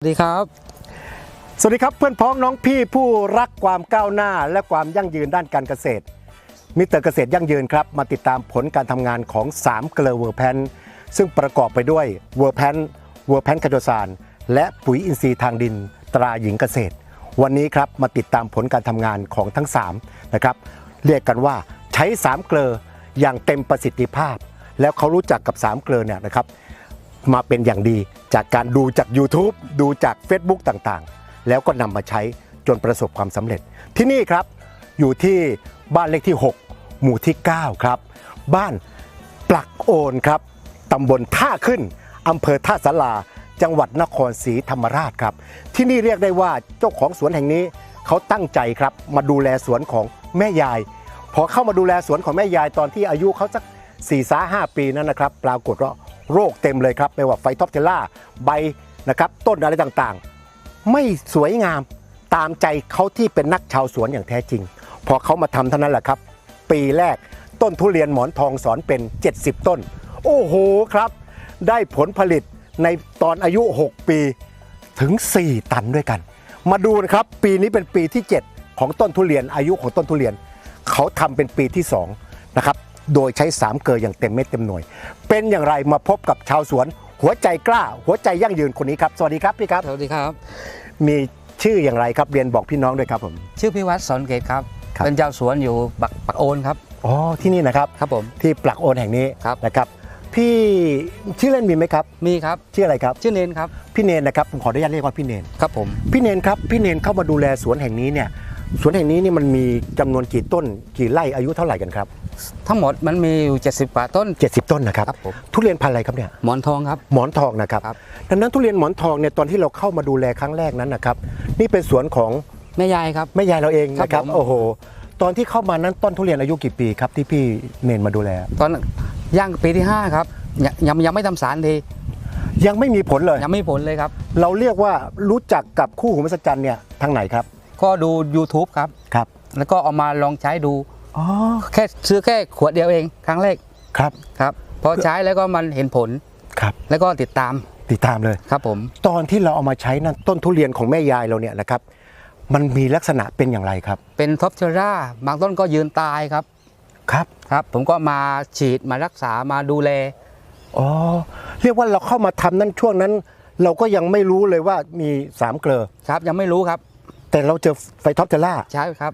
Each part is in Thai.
สวัสดีครับ สวัสดีครับเพื่อนพ้องน้องพี่ผู้รักความก้าวหน้าและความยั่งยืนด้านการเกษตร มิเตอร์เกษตรยั่งยืนครับ มาติดตามผลการทำงานของ3เกลือเวอร์แพนซึ่งประกอบไปด้วยเวอร์แพนเวอร์แพนคาโดซานและปุ๋ยอินทรีย์ทางดินตราหญิงเกษตร วันนี้ครับมาติดตามผลการทำงานของทั้ง3นะครับเรียกกันว่าใช้3เกลืออย่างเต็มประสิทธิภาพ แล้วเขารู้จักกับ3เกลือเนี่ยนะครับ มาเป็นอย่างดี จากการดูจาก YouTube ดูจาก Facebook ต่างๆ แล้วก็นำมาใช้จนประสบความสำเร็จ ที่นี่ครับอยู่ที่บ้านเลขที่ 6 หมู่ที่ 9 ครับ บ้านปลักโอนครับตำบลท่าขึ้นอำเภอท่าสาราจังหวัดนครศรีธรรมราชครับ ที่นี่เรียกได้ว่าเจ้าของสวนแห่งนี้เขาตั้งใจครับมาดูแลสวนของแม่ยาย พอเข้ามาดูแลสวนของแม่ยายตอนที่อายุเขาสัก4ี่สาห้าปีนั้นนะครับ ปรากฏว่า โรคเต็มเลยครับไม่ว่าไฟท็อปเทล่าใบนะครับต้นอะไรต่างๆ ไม่สวยงามตามใจเขาที่เป็นนักชาวสวนอย่างแท้จริง พอเขามาทำเท่านั้นแหละครับ ปีแรกต้นทุเรียนหมอนทองสอนเป็น 70 ต้น โอ้โหครับ ได้ผลผลิตในตอนอายุ 6 ปีถึง 4 ตันด้วยกัน มาดูนะครับ ปีนี้เป็นปีที่ 7 ของต้นทุเรียนอายุของต้นทุเรียน เขาทำเป็นปีที่2นะครับ โดยใช้3เกลืออย่างเต็มเม็ดเต็มหน่วย เป็นอย่างไรมาพบกับชาวสวน หัวใจกล้า หัวใจยั่งยืนคนนี้ครับ สวัสดีครับพี่ครับ สวัสดีครับ มีชื่ออย่างไรครับเรียนบอกพี่น้องด้วยครับผม ชื่อพิวัตรสอนเกตครับ ครับ เป็นเจ้าสวนอยู่ปักปักโอนครับ อ๋อที่นี่นะครับครับผม ที่ปลักโอนแห่งนี้ครับ นะครับ พี่ชื่อเล่นมีไหมครับ มีครับ ชื่ออะไรครับ ชื่อเนนครับ พี่เนนนะครับผมขออนุญาตเรียกว่าพี่เนน ครับผม พี่เนนครับพี่เนนเข้ามาดูแลสวนแห่งนี้เนี่ยสวนแห่งนี้นี่มันมีจำนวนกี่ต้นกี่ไร่อายุเท่าไหร่กันครับ ทั้งหมดมันมีอยู่70กว่าต้น 70 ต้นนะครับ ครับผม ทุเรียนพันธุ์อะไรครับเนี่ย หมอนทองครับ หมอนทองนะครับ ครับ ดังนั้นทุเรียนหมอนทองเนี่ยตอนที่เราเข้ามาดูแลครั้งแรกนั้นนะครับ นี่เป็นสวนของแม่ยายครับ แม่ยายเราเองนะคครัรับบผม โอ้โห ตอนที่เข้ามานั้นต้นทุเรียนอายุกี่ปีครับที่พี่เนนมาดูแล ตอนย่างปีที่5ครับยังยังยังไม่ทำสารทียังไม่มีผลเลย ยังไม่มีผลเลยครับ เราเรียกว่ารู้จักกับคู่หูมหัศจรรย์เนี่ยทางไหนครับ ก็ดู YouTube ครับ ครับ แล้วก็เอามาลองใช้ดู อ๋อแค่ซื้อแค่ขวดเดียวเองครั้งแรกครับครับพอใช้แล้วก็มันเห็นผลครับ แล้วก็ติดตามติดตามเลยครับผม ตอนที่เราเอามาใช้นั้นต้นทุเรียนของแม่ยายเราเนี่ยนะครับ มันมีลักษณะเป็นอย่างไรครับ เป็นท็อปเชอร่าบางต้นก็ยืนตายครับครับครับ ผมก็มาฉีดมารักษามาดูแลอ๋อเรียกว่าเราเข้ามาทำนั้นช่วงนั้น เราก็ยังไม่รู้เลยว่ามีสามเกลอครับยังไม่รู้ครับ แต่เราเจอไฟท็อปเทลล่าใช่ครับ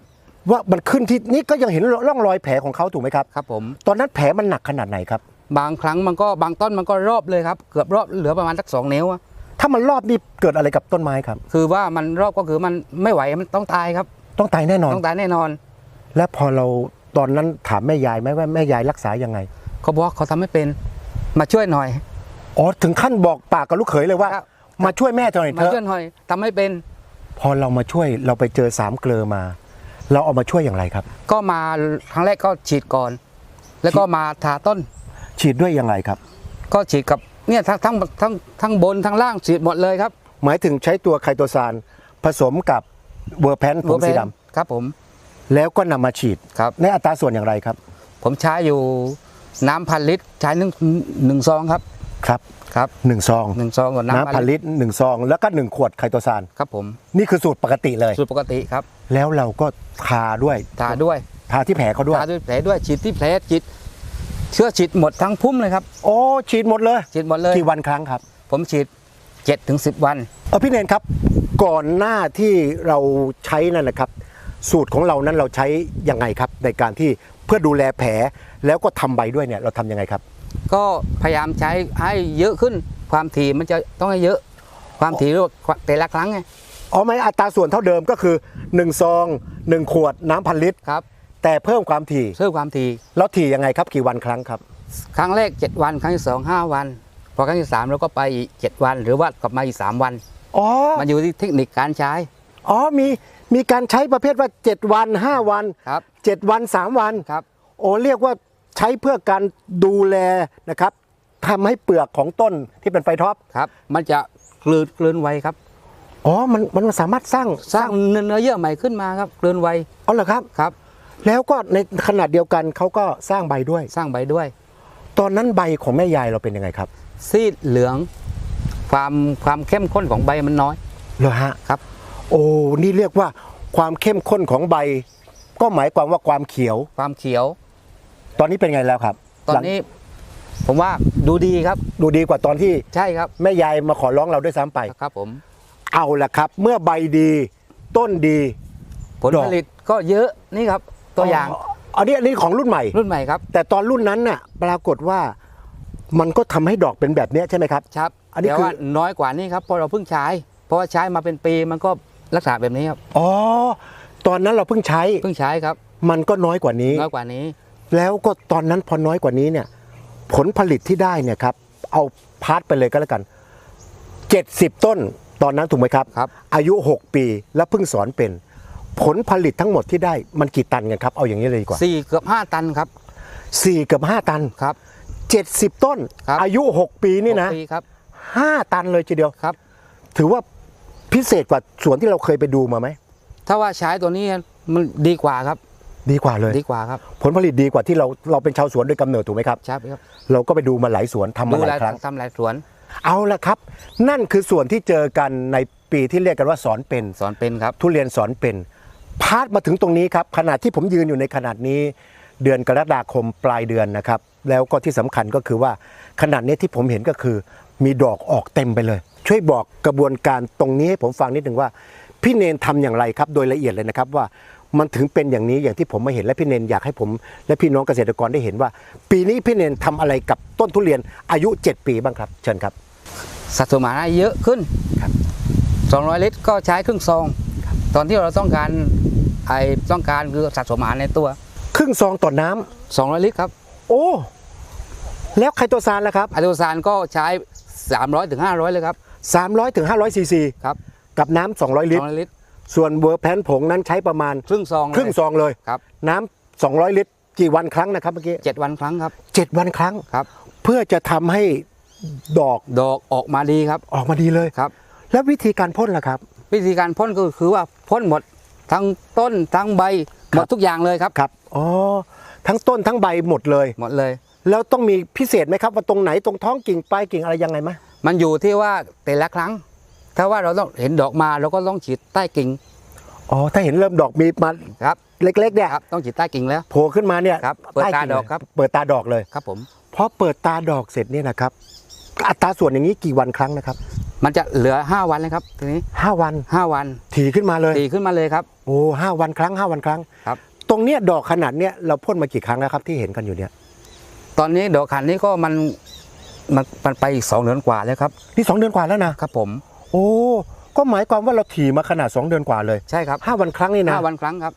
ว่ามันขึ้นที่นี่ก็ยังเห็นร่องรอยแผลของเขาถูกไหมครับครับผม ตอนนั้นแผลมันหนักขนาดไหนครับ บางครั้งมันก็บางต้นมันก็รอบเลยครับเกือบรอบเหลือประมาณสักสองนิ้วอะถ้ามันรอบนี่เกิดอะไรกับต้นไม้ครับ คือว่ามันรอบก็คือมันไม่ไหวมันต้องตายครับ ต้องตายแน่นอน ต้องตายแน่นอน และพอเราตอนนั้นถามแม่ยายไหมว่าแม่ยายรักษายังไงเขาบอกเขาทำไม่เป็นมาช่วยหน่อยอ๋อถึงขั้นบอกปากกับลูกเขยเลยว่าครับมาช่วยแม่หน่อยมาเถอะช่วยหน่อยทำไม่เป็น พอเรามาช่วยเราไปเจอสามเกลอมา เราเอามาช่วยอย่างไรครับ ก็มาครั้งแรกก็ฉีดก่อน แล้วก็มาทาต้น ฉีดด้วยอย่างไรครับ ก็ฉีดกับเนี่ยทั้งทั้งทั้งทั้งบนทั้งล่างฉีดหมดเลยครับ หมายถึงใช้ตัวไคโตซานผสมกับเวอร์แพนผงสีดำครับผมแล้วก็นำมาฉีดครับ ในอัตราส่วนอย่างไรครับ ผมใช้อยู่น้ำพันลิตรใช้หนึ่งหนึ่งซองครับ ครับครับหนึ่งซองหนึ่งซองกับน้ำน้ำพันลิตรหนึ่งซองแล้วก็หนึ่งขวดไคโตซานครับผมนี่คือสูตรปกติเลยสูตรปกติครับ แล้วเราก็ทาด้วยทาด้วยทาที่แผลเขาด้วยทาด้วยแผลด้วยฉีดที่แผลฉีดเชื้อฉีดหมดทั้งพุ่มเลยครับโอ้ฉีดหมดเลยฉีดหมดเลยกี่วันครั้งครับ ผมฉีด7จ็ดถึงสิวันเออพี่เนนครับ ก่อนหน้าที่เราใช้นั่นนะครับ สูตรของเรานั้นเราใช้ยังไงครับ ในการที่เพื่อดูแลแผลแล้วก็ทำใบด้วยเนี่ยเราทำยังไงครับ ก็พยายามใช้ให้เยอะขึ้น ความถี่มันจะต้องให้เยอะ ความถี่แต่ละครั้งไงอ๋อไม่อัตราส่วนเท่าเดิมก็คือ1ซอง1 ขวดน้ำพันลิตรครับ แต่เพิ่มความถี่เพิ่มความถี่แล้วถี่ยังไงครับกี่วันครั้งครับ ครั้งแรก 7 วัน ครั้งที่สองห้าวัน พอครั้งที่สามเราก็ไปอีก7วัน หรือว่ากลับมาอีก 3 วัน อ๋อมันอยู่ที่เทคนิคการใช้ อ๋อมีมีการใช้ประเภทว่า 7 วัน 5 วันครับ7วัน 3 วันครับโอ้เรียกว่า ใช้เพื่อการดูแลนะครับทำให้เปลือกของต้นที่เป็นไฟท็อปครับ มันจะกลืนกลืนไวครับอ๋อมันมันสามารถสร้างสร้างเนื้อเยื่อใหม่ขึ้นมาครับกลืนไวอ๋อเหรอครับครับ แล้วก็ในขนาดเดียวกันเขาก็สร้างใบด้วย สร้างใบด้วย ตอนนั้นใบของแม่ยายเราเป็นยังไงครับ ซีดเหลืองพความความเข้มข้นของใบมันน้อยเหรอฮะครับ โอ้นี่เรียกว่าความเข้มข้นของใบ ก็หมายความว่าความเขียว ความเขียว ตอนนี้เป็นไงแล้วครับตอนหลังนี้ ผมว่าดูดีครับ ดูดีกว่าตอนที่ใช่ครับแม่ยายมาขอร้องเราด้วยซ้ำไป ครับ ผม เอาละครับ เมื่อใบดีต้นดี ผลดอกผลิตก็เยอะนี่ครับ ตัวอย่างอันนี้อันนี้ของรุ่นใหม่ รุ่นใหม่ครับ แต่ตอนรุ่นนั้นน่ะ ปรากฏว่ามันก็ทำให้ดอกเป็นแบบเนี้ยใช่ไหมครับครับ อันนี้เดี๋ยวคือว่าน้อยกว่านี้ครับเพราะเราเพิ่งใช้ เพราะว่าใช้มาเป็นปีมันก็ลักษณะแบบนี้ครับอ๋อตอนนั้นเราเพิ่งใช้เพิ่งใช้ครับ มันก็น้อยกว่านี้น้อยกว่านี้ แล้วก็ตอนนั้นพอน้อยกว่านี้เนี่ยผลผลิตที่ได้เนี่ยครับเอาพาร์ทไปเลยก็แล้วกัน 70 ต้นตอนนั้นถูกไหมครับ ครับ อายุ 6 ปีแล้วเพิ่งสอนเป็น ผลผลิตทั้งหมดที่ได้มันกี่ตันกันครับ เอาอย่างนี้เลยดีกว่า สี่เกือบห้าตันครับ4เกือบ5 ตัน ครับ 70 ต้น ครับ อายุ 6 ปีนี่นะ หกปีครับ5 ตันเลยทีเดียว ครับ ถือว่าพิเศษกว่าสวนที่เราเคยไปดูมาไหม ถ้าว่าใช้ตัวนี้มันดีกว่าครับ ดีกว่าเลย ดีกว่าครับ ผลผลิตดีกว่าที่เราเราเป็นชาวสวนโดยกำเนิดถูกไหมครับใช่ครับ เราก็ไปดูมาหลายสวนทำมาดูหแลลายครั้งทำหลายสวน เอาละครับ นั่นคือส่วนที่เจอกันในปีที่เรียกกันว่าสอนเป็นสอนเป็นครับ ทุเรียนสอนเป็นพาดมาถึงตรงนี้ครับขนาดที่ผมยืนอยู่ในขนาดนี้ เดือนกรกฎาคมปลายเดือนนะครับ แล้วก็ที่สำคัญก็คือว่าขนาดนี้ที่ผมเห็นก็คือ มีดอกออกเต็มไปเลย ช่วยบอกกระบวนการตรงนี้ให้ผมฟังนิดหนึ่งว่าพี่เนนทำอย่างไรครับ โดยละเอียดเลยนะครับว่า มันถึงเป็นอย่างนี้อย่างที่ผมมาเห็นและพี่เนนอยากให้ผม และพี่น้องเกษตรกรได้เห็นว่า ปีนี้พี่เนนทำอะไรกับต้นทุเรียนอายุ 7 ปีบ้างครับ เชิญครับ สัดส่วนอาหารเยอะขึ้นครับ200 ลิตรก็ใช้ครึ่งซอง ตอนที่เราต้องการไอต้องการคือสัดส่วนอาหารในตัว ครึ่งซองต่อน้ำ200 ลิตรครับ โอ้ แล้วไคโตซานล่ะครับอะโดซานก็ใช้ 300ถึง500 เลยครับ300ถึง500ซีซีครับกับน้ำ200 ลิตร200ลิตร ส่วนเวอร์แพนผงนั้นใช้ประมาณครึ่งซองเลยครึ่งซองเลยครับ น้ำ200 ลิตรกี่วันครั้งนะครับเมื่อกี้เจ็ดวันครั้งครับเจ็ดวันครั้งครับ เพื่อจะทำให้ดอกดอกออกมาดีครับ ออกมาดีเลยครับ แล้ววิธีการพ่นล่ะครับ วิธีการพ่นก็คือว่าพ่นหมดทั้งต้นทั้งใบหมดทุกอย่างเลยครับครับอ๋อทั้งต้นทั้งใบหมดเลยหมดเลย แล้วต้องมีพิเศษไหมครับว่าตรงไหนตรงท้องกิ่งปลายกิ่งอะไรยังไงไหมมันอยู่ที่ว่าแต่ละครั้ง ถ้าว่าเราต้องเห็นดอกมาเราก็ต้องฉีดใต้กิ่งอ๋อถ้าเห็นเริ่มดอกมีมาครับเล็กๆเนี่ยครับต้องฉีดใต้กิ่งแล้วโผล่ขึ้นมาเนี่ยครับเปิดใกิ่งตาดอกเลยครับเปิดตาดอกเลยครับผมพอเปิดตาดอกเสร็จเนี่ยนะครับ อัตราส่วนอย่างนี้กี่วันครั้งนะครับ มันจะเหลือ 5 วันเลยครับทีนี้ห้าวัน 5 วัน ถี่ขึ้นมาเลยตีขึ้นมาเลยครับโอ้ห้าวันครั้งห้าวันครั้งครับ ตรงเนี้ยดอกขนาดเนี้ยเราพ่นมากี่ครั้งแล้วครับที่เห็นกันอยู่เนี่ย ตอนนี้ดอกขันนี้ก็มันมันมันไปอีกสองเดือนกว่าแล้วครับนี่สองเดือนกว่าแล้วนะครับผม โอ้ก็หมายความว่าเราถี่มาขนาด 2 เดือนกว่าเลยใช่ครับห้าวันครั้งนี่นะห้าวันครั้งครับ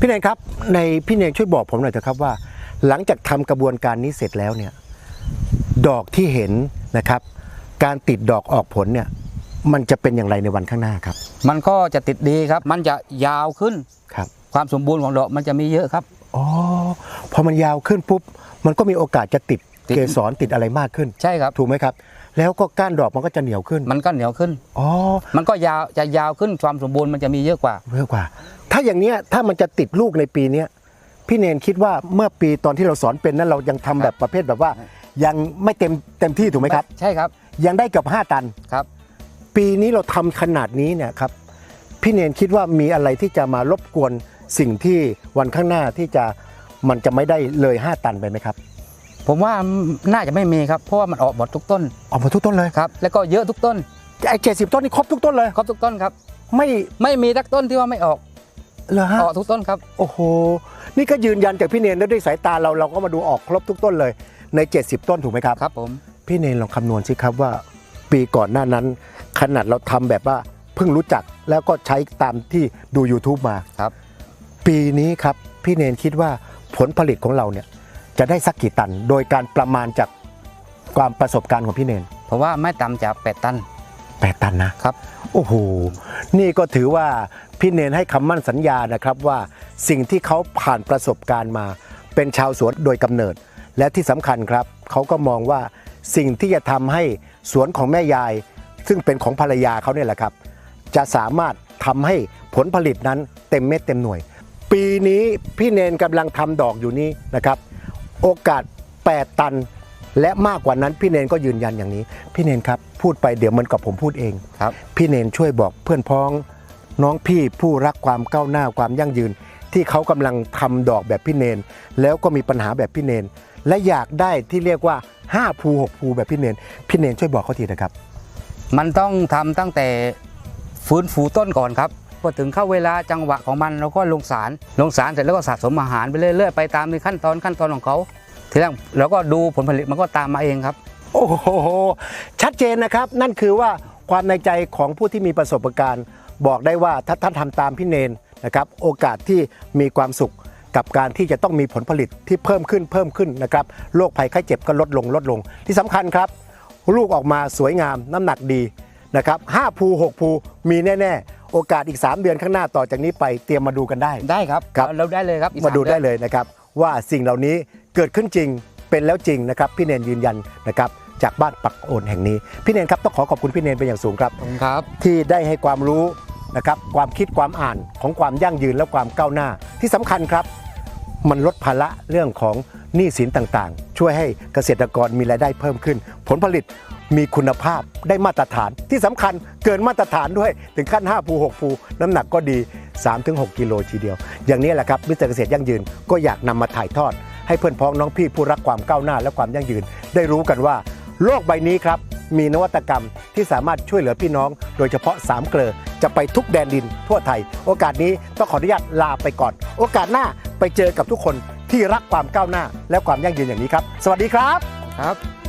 พี่เนนครับในพี่เนนช่วยบอกผมหน่อยเถอะครับว่า หลังจากทำกระบวนการนี้เสร็จแล้วเนี่ยดอกที่เห็นนะครับ การติดดอกออกผลเนี่ยมันจะเป็นอย่างไรในวันข้างหน้าครับ มันก็จะติดดีครับ มันจะยาวขึ้นครับ ความสมบูรณ์ของดอกมันจะมีเยอะครับอ๋อพอมันยาวขึ้นปุ๊บมันก็มีโอกาสจะติดติดเกสรติดอะไรมากขึ้น ใช่ครับ ถูกไหมครับ แล้วก็ก้านดอกมันก็จะเหนียวขึ้น มันก็เหนียวขึ้นอ๋อมันก็ยาวจะยาวขึ้นความสมบูรณ์มันจะมีเยอะกว่าเยอะกว่า ถ้าอย่างเนี้ยถ้ามันจะติดลูกในปีเนี้ยพี่เนนคิดว่าเมื่อปีตอนที่เราสอนเป็นนั้นเรายังทำแบบประเภทแบบว่า ยังไม่เต็มเต็มที่ถูกไหมครับ ใช่ครับ ยังได้เกือบ5ตันครับ ปีนี้เราทำขนาดนี้เนี่ยครับพี่เนนคิดว่ามีอะไรที่จะมารบกวนสิ่งที่วันข้างหน้าที่จะมันจะไม่ได้เลย 5 ตันไปไหมครับ ผมว่าน่าจะไม่มีครับเพราะว่ามันออกหมดทุกต้นออกมาทุกต้นเลยครับแล้วก็เยอะทุกต้นไอ้เจ็ดสิบต้นนี่ครบทุกต้นเลยครบทุกต้นครับ ไม่ไม่มีทักต้นที่ว่าไม่ออกเหรอฮะออกทุกต้นครับ โอ้โห นี่ก็ยืนยันจากพี่เนนแล้วด้วยสายตาเราเราก็มาดูออกครบทุกต้นเลยใน 70 ต้นถูกไหมครับครับผมพี่เนนลองคำนวณสิครับว่า ปีก่อนหน้านั้น ขนาดเราทำแบบว่าเพิ่งรู้จักแล้วก็ใช้ตามที่ดู YouTube มาครับ ปีนี้ครับพี่เนนคิดว่าผลผลิตของเราเนี่ย จะได้สักกี่ตัน โดยการประมาณจากความประสบการณ์ของพี่เนนเพราะว่าไม่ต่ำจากแปดตัน 8 ตันนะครับ โอ้โห นี่ก็ถือว่าพี่เนนให้คำมั่นสัญญานะครับว่าสิ่งที่เขาผ่านประสบการณ์มา เป็นชาวสวนโดยกำเนิด และที่สำคัญครับ เขาก็มองว่าสิ่งที่จะทำให้สวนของแม่ยาย ซึ่งเป็นของภรรยาเขาเนี่ยแหละครับ จะสามารถทำให้ผลผลิตนั้นเต็มเม็ดเต็มหน่วย ปีนี้พี่เนนกำลังทำดอกอยู่นี้นะครับ โอกาส 8 ตัน และมากกว่านั้นพี่เนนก็ยืนยันอย่างนี้ พี่เนนครับพูดไปเดี๋ยวเหมันกับผมพูดเองครับ พี่เนนช่วยบอกเพื่อนพ้อง น้องพี่ผู้รักความก้าวหน้าความยั่งยืน ที่เขากำลังทำดอกแบบพี่เนน แล้วก็มีปัญหาแบบพี่เนน และอยากได้ที่เรียกว่า5ภู6ภูแบบพี่เนนพี่เนนช่วยบอกเขาทีนะครับ มันต้องทำตั้งแต่ฟื้นฟูต้นก่อนครับ พอถึงเข้าเวลาจังหวะของมันเราก็ลงสาร ลงสารเสร็จแล้วก็สะสมอาหารไปเรื่อยๆไปตามในขั้นตอนขั้นตอนของเขาทีแรกเราก็ดูผลผลิตมันก็ตามมาเองครับ โอ้โหชัดเจนนะครับ นั่นคือว่าความในใจของผู้ที่มีประสบการณ์ บอกได้ว่าถ้าท่านทำตามพี่เนนนะครับโอกาสที่มีความสุขกับการที่จะต้องมีผลผลิตที่เพิ่มขึ้นเพิ่มขึ้นนะครับโรคภัยไข้เจ็บก็ลดลงลดลง ที่สำคัญครับ ลูกออกมาสวยงามน้ำหนักดีนะครับ5ภู6ภูมีแน่ๆ โอกาสอีก 3 เดือนข้างหน้าต่อจากนี้ไปเตรียมมาดูกันได้ ได้ครับครับ เราได้เลยครับอีกมาดูสได้อนเลยนะครับ ว่าสิ่งเหล่านี้เกิดขึ้นจริงเป็นแล้วจริงนะครับ พี่เนนยืนยันนะครับจากบ้านปักโอนแห่งนี้ พี่เนนครับต้องขอขอบคุณพี่เนนเป็นอย่างสูงครับ ขอบคุณครับ ที่ได้ให้ความรู้นะครับความคิดความอ่านของความยั่งยืนและความก้าวหน้า ที่สำคัญครับ มันลดภาระเรื่องของหนี้สินต่างๆ ช่วยให้เกษตรกรมีรายได้เพิ่มขึ้น ผลผลิต มีคุณภาพได้มาตรฐานที่สำคัญเกินมาตรฐานด้วยถึงขั้น 5 ภู 6 ภู น้ำหนักก็ดี 3-6 กิโลทีเดียว อย่างนี้แหละครับมิสเตอร์เกษตรยั่งยืนก็อยากนำมาถ่ายทอด ให้เพื่อนพ้องน้องพี่ผู้รักความก้าวหน้าและความยั่งยืน ได้รู้กันว่า โลกใบนี้ครับมีนวัตกรรมที่สามารถช่วยเหลือพี่น้อง โดยเฉพาะสามเกลอจะไปทุกแดนดินทั่วไทย โอกาสนี้ต้องขออนุญาตลาไปก่อน โอกาสหน้าไปเจอกับทุกคนที่รักความก้าวหน้า และความยั่งยืนอย่างนี้ครับ สวัสดีครับครับ